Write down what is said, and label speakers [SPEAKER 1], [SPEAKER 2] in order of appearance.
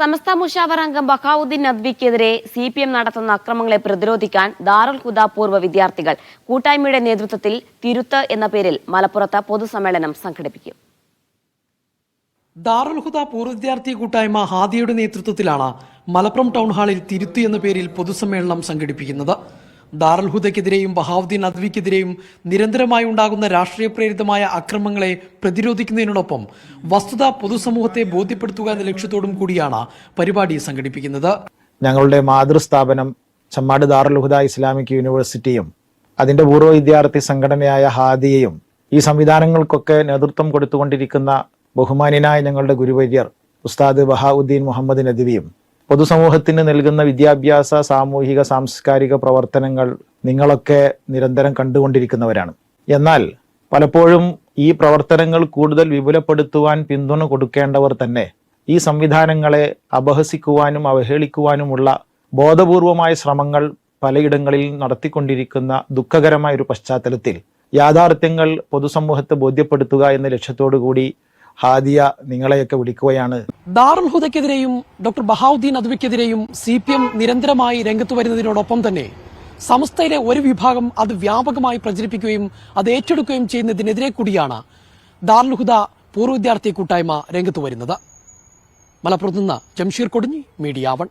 [SPEAKER 1] സമസ്ത മുഷാവർ അംഗം ബഹാവുദ്ദീൻ നദ്വിക്കെതിരെ സി പി എം നടത്തുന്ന അക്രമങ്ങളെ പ്രതിരോധിക്കാൻ ദാറുൽ ഹുദ പൂർവ വിദ്യാർത്ഥികൾ കൂട്ടായ്മയുടെ നേതൃത്വത്തിൽ തിരുത്ത് എന്ന പേരിൽ മലപ്പുറത്ത് പൊതുസമ്മേളനം സംഘടിപ്പിക്കും.
[SPEAKER 2] ദാറുൽ ഹുദ പൂർവ വിദ്യാർത്ഥി കൂട്ടായ്മ ഹാദിയുടെ നേതൃത്വത്തിലാണ് മലപ്പുറം ടൗൺ ഹാളിൽ തിരുത്ത് എന്ന പേരിൽ പൊതുസമ്മേളനം സംഘടിപ്പിക്കുന്നത്. ദാറുൽ ഹുദയ്ക്കെതിരെയും ബഹാവുദ്ദീൻ അദ്വിക്കെതിരെയും നിരന്തരമായി ഉണ്ടാകുന്ന രാഷ്ട്രീയ പ്രേരിതമായ അക്രമങ്ങളെ പ്രതിരോധിക്കുന്നതിനോടൊപ്പം വസ്തുത പൊതുസമൂഹത്തെ ബോധ്യപ്പെടുത്തുക എന്ന ലക്ഷ്യത്തോടും കൂടിയാണ് പരിപാടി സംഘടിപ്പിക്കുന്നത്.
[SPEAKER 3] ഞങ്ങളുടെ മാതൃസ്ഥാപനം ചമ്മാട് ദാറുൽഹുദ ഇസ്ലാമിക് യൂണിവേഴ്സിറ്റിയും അതിന്റെ പൂർവ വിദ്യാർത്ഥി സംഘടനയായ ഹാദിയയും ഈ സംവിധാനങ്ങൾക്കൊക്കെ നേതൃത്വം കൊടുത്തുകൊണ്ടിരിക്കുന്ന ബഹുമാനിനായ ഞങ്ങളുടെ ഗുരുവര്യർ ഉസ്താദ് ബഹാവുദ്ദീൻ മുഹമ്മദ് നദ്വിയും പൊതുസമൂഹത്തിന് നൽകുന്ന വിദ്യാഭ്യാസ സാമൂഹിക സാംസ്കാരിക പ്രവർത്തനങ്ങൾ നിങ്ങളൊക്കെ നിരന്തരം കണ്ടുകൊണ്ടിരിക്കുന്നവരാണ്. എന്നാൽ പലപ്പോഴും ഈ പ്രവർത്തനങ്ങൾ കൂടുതൽ വിപുലപ്പെടുത്തുവാൻ പിന്തുണ കൊടുക്കേണ്ടവർ തന്നെ ഈ സംവിധാനങ്ങളെ അപഹസിക്കുവാനും അവഹേളിക്കുവാനുമുള്ള ബോധപൂർവമായ ശ്രമങ്ങൾ പലയിടങ്ങളിൽ നടത്തിക്കൊണ്ടിരിക്കുന്ന ദുഃഖകരമായ ഒരു പശ്ചാത്തലത്തിൽ യാഥാർത്ഥ്യങ്ങൾ പൊതുസമൂഹത്തെ ബോധ്യപ്പെടുത്തുക എന്ന ലക്ഷ്യത്തോടു കൂടി ഹാദിയ നിങ്ങളെയൊക്കെ വിളിക്കുകയാണ്.
[SPEAKER 2] ദാറുൽ ഹുദയ്ക്കെതിരെയും ഡോക്ടർ ബഹാവുദ്ദീൻ അദ്വിക്കെതിരെയും സി പി എം നിരന്തരമായി രംഗത്ത് വരുന്നതിനോടൊപ്പം തന്നെ സംസ്ഥയിലെ ഒരു വിഭാഗം അത് വ്യാപകമായി പ്രചരിപ്പിക്കുകയും അത് ഏറ്റെടുക്കുകയും ചെയ്യുന്നതിനെതിരെ കൂടിയാണ് ദാറുൽ ഹുദ പൂർവ വിദ്യാർത്ഥി കൂട്ടായ്മ രംഗത്ത് വരുന്നത്. മലപ്പുറത്ത് നിന്ന് ജംഷീർ കൊടിഞ്ഞി മീഡിയ വൺ.